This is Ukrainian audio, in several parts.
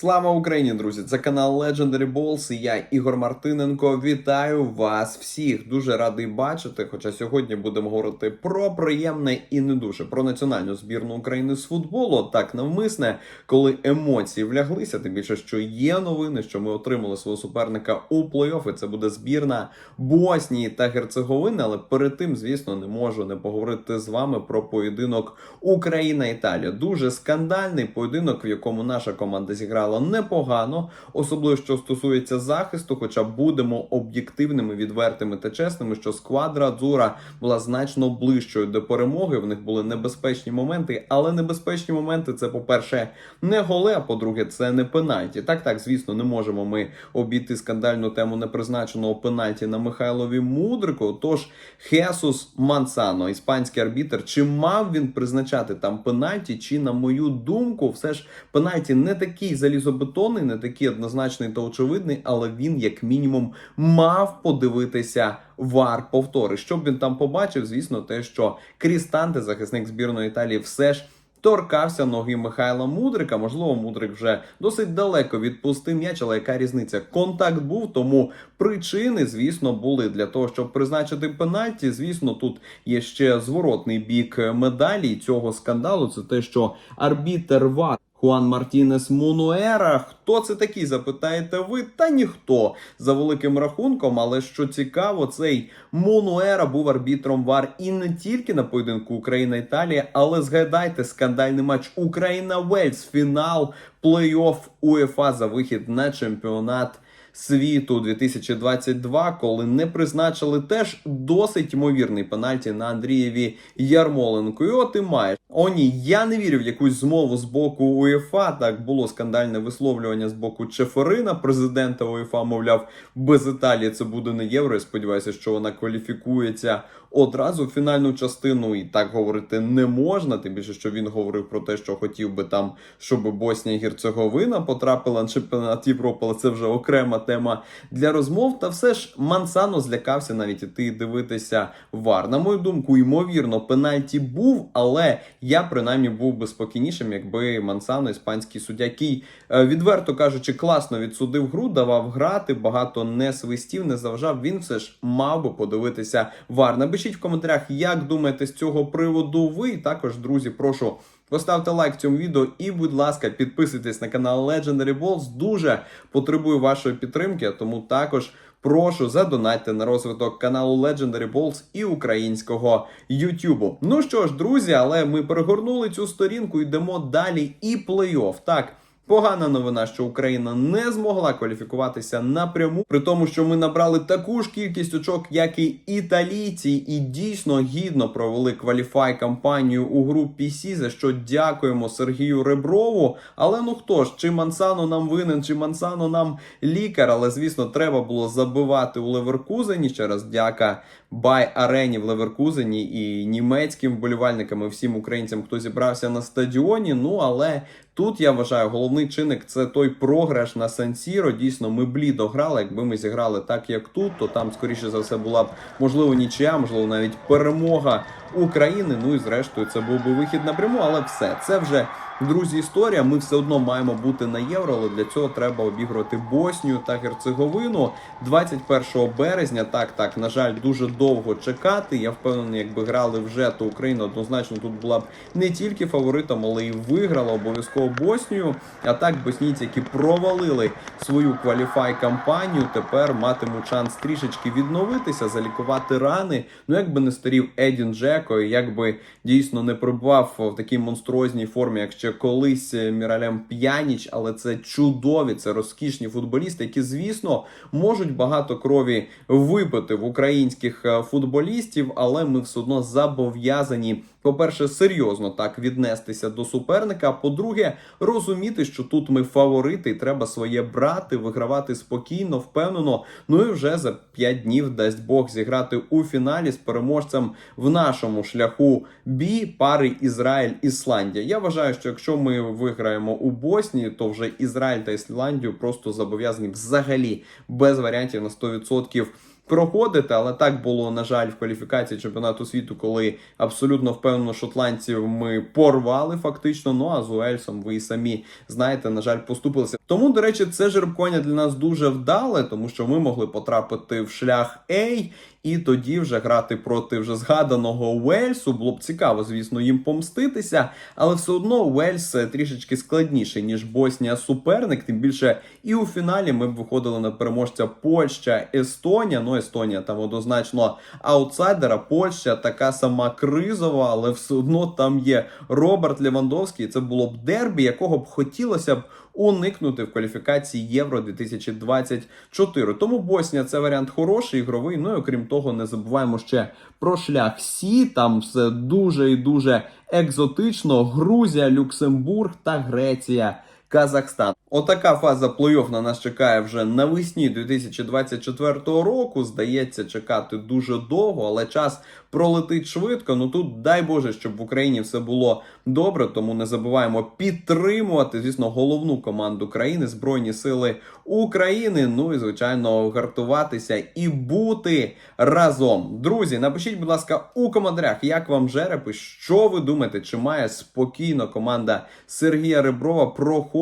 Слава Україні, друзі! Це канал Legendary Balls і я Ігор Мартиненко. Вітаю вас всіх. Дуже радий бачити. Хоча сьогодні будемо говорити про приємне і не дуже про національну збірну України з футболу. Так навмисне, коли емоції вляглися. Тим більше, що є новини, що ми отримали свого суперника у плей-офф. І Це буде збірна Боснії та Герцеговини. Але перед тим, звісно, не можу не поговорити з вами про поєдинок Україна-Італія. Дуже скандальний поєдинок, в якому наша команда зіграла непогано, особливо що стосується захисту. Хоча будемо об'єктивними, відвертими та чесними, що сквадра Дзура була значно ближчою до перемоги. В них були небезпечні моменти, але небезпечні моменти це, по-перше, не голи, а по-друге, це не пенальті. Так, так, звісно, не можемо ми обійти скандальну тему непризначеного пенальті на Михайлові Мудрику. Тож Хесус Мансано, іспанський арбітр, чи мав він призначати там пенальті, чи на мою думку, все ж пенальті не такий залізобетонний, не такий однозначний та очевидний, але він, як мінімум, мав подивитися вар повтори. Що б він там побачив, звісно, те, що Крістанте, захисник збірної Італії, все ж. Торкався ноги Михайла Мудрика. Можливо, Мудрик вже досить далеко відпустив м'яч, але яка різниця? Контакт був, тому причини, звісно, були для того, щоб призначити пенальті. Звісно, тут є ще зворотний бік медалі цього скандалу. Це те, що арбітер ВАР Хуан Мартінес Мунуера. Хто це такий? Запитаєте ви? Та ніхто за великим рахунком. Але що цікаво, цей Мунуера був арбітром ВАР і не тільки на поєдинку Україна-Італія, але згадайте скандальний матч Україна-Вельс, фінал плей-офф УЄФА за вихід на чемпіонат. Світу 2022, коли не призначили теж досить ймовірний пенальті на Андрієві Ярмоленко. І от і маєш. О, ні, я не вірю в якусь змову з боку УЄФА. Так було скандальне висловлювання з боку Чеферина, президента УЄФА, мовляв, без Італії це буде не євро. Я сподіваюся, що вона кваліфікується одразу в фінальну частину. І так говорити не можна. Тим більше, що він говорив про те, що хотів би там, щоб Боснія і Герцеговина потрапила на чемпіонат Європи, але це вже окрема тема для розмов. Та все ж Мансано злякався навіть іти дивитися вар. На мою думку, ймовірно, пенальті був, але я принаймні був би спокійнішим, якби Мансано, іспанський суддя, який, е, відверто кажучи, класно відсудив гру, давав грати, багато не свистів, не заважав. Він все ж мав би подивитися вар. Напишіть в коментарях, як думаєте з цього приводу ви. І також, друзі, прошу. Поставте лайк цьому відео і, будь ласка, підписуйтесь на канал Legendary Balls. Дуже потребую вашої підтримки, тому також прошу задонатьте на розвиток каналу Legendary Balls і українського YouTube. Ну що ж, друзі, але ми перегорнули цю сторінку, йдемо далі. І плей-офф. Так. Погана новина, що Україна не змогла кваліфікуватися напряму, при тому, що ми набрали таку ж кількість очок, як і італійці, і дійсно гідно провели кваліфай кампанію у групі Сі, за що дякуємо Сергію Реброву. Але ну хто ж, чи Мансано нам винен, чи Мансано нам лікар? Але звісно, треба було забивати у Леверкузені. Ще раз дяка Бай Арені в Леверкузені і німецьким вболівальникам, і всім українцям, хто зібрався на стадіоні. Ну але тут я вважаю, головний чинник це той програш на Сан-Сіро. Дійсно, ми блідо грали. Якби ми зіграли так, як тут, то там скоріше за все була б можливо нічия, можливо, навіть перемога України. Ну і зрештою, це був би вихід напряму, але все це вже. Друзі, історія. Ми все одно маємо бути на євро, але для цього треба обігрувати Боснію та Герцеговину 21 березня. Так, так, на жаль, дуже довго чекати. Я впевнений, якби грали вже, то Україна однозначно тут була б не тільки фаворитом, але й виграла обов'язково Боснію. А так, боснійці, які провалили свою кваліфай кампанію, тепер матимуть шанс трішечки відновитися, залікувати рани. Ну, якби не старів Едін Джеко, якби дійсно не прибував в такій монструозній формі, як ще колись Міралем П'яніч, але це чудові, це розкішні футболісти, які, звісно, можуть багато крові випити в українських е, футболістів, але ми все одно зобов'язані. По-перше, серйозно так віднестися до суперника. По-друге, розуміти, що тут ми фаворити, і треба своє брати, вигравати спокійно, впевнено. Ну і вже за 5 днів дасть Бог зіграти у фіналі з переможцем в нашому шляху бі пари Ізраїль-Ісландія. Я вважаю, що якщо ми виграємо у Боснії, то вже Ізраїль та Ісландію просто зобов'язані взагалі без варіантів на 100% проходити, але так було, на жаль, в кваліфікації чемпіонату світу, коли абсолютно впевнено шотландців ми порвали фактично. Ну а з Уельсом ви і самі знаєте, на жаль, поступилися. Тому, до речі, це жеребкування для нас дуже вдале, тому що ми могли потрапити в шлях A, і тоді вже грати проти вже згаданого Уельсу. Було б цікаво, звісно, їм помститися, але все одно Уельс е, трішечки складніший, ніж Боснія суперник. Тим більше і у фіналі ми б виходили на переможця Польща, Естонія. Ну, Естонія там однозначно аутсайдера. Польща така сама кризова, але все одно там є Роберт Левандовський. Це було б дербі, якого б хотілося б уникнути в кваліфікації Євро 2024. Тому Боснія це варіант хороший, ігровий. Ну і окрім того, не забуваємо ще про шлях Сі. Там все дуже і дуже екзотично. Грузія, Люксембург та Греція. Казахстан. Отака фаза плей-офф на нас чекає вже навесні 2024 року. Здається, чекати дуже довго, але час пролетить швидко. Ну тут дай Боже, щоб в Україні все було добре. Тому не забуваємо підтримувати, звісно, головну команду країни, Збройні Сили України. Ну і звичайно, гартуватися і бути разом. Друзі, напишіть, будь ласка, у коментарях, як вам жерепи, що ви думаєте, чи має спокійно команда Сергія Реброва проходити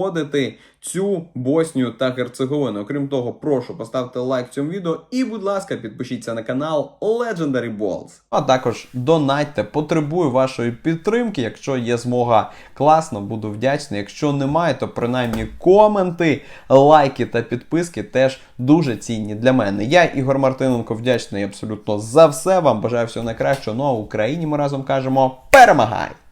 цю Боснію та Герцеговину. Окрім того, прошу поставте лайк цьому відео і, будь ласка, підпишіться на канал Legendary Balls. А також донатьте, потребую вашої підтримки. Якщо є змога, класно, буду вдячний. Якщо немає, то принаймні коменти, лайки та підписки теж дуже цінні для мене. Я, Ігор Мартиненко, вдячний абсолютно за все. Вам бажаю всього найкращого. Ну а Україні ми разом кажемо перемагай!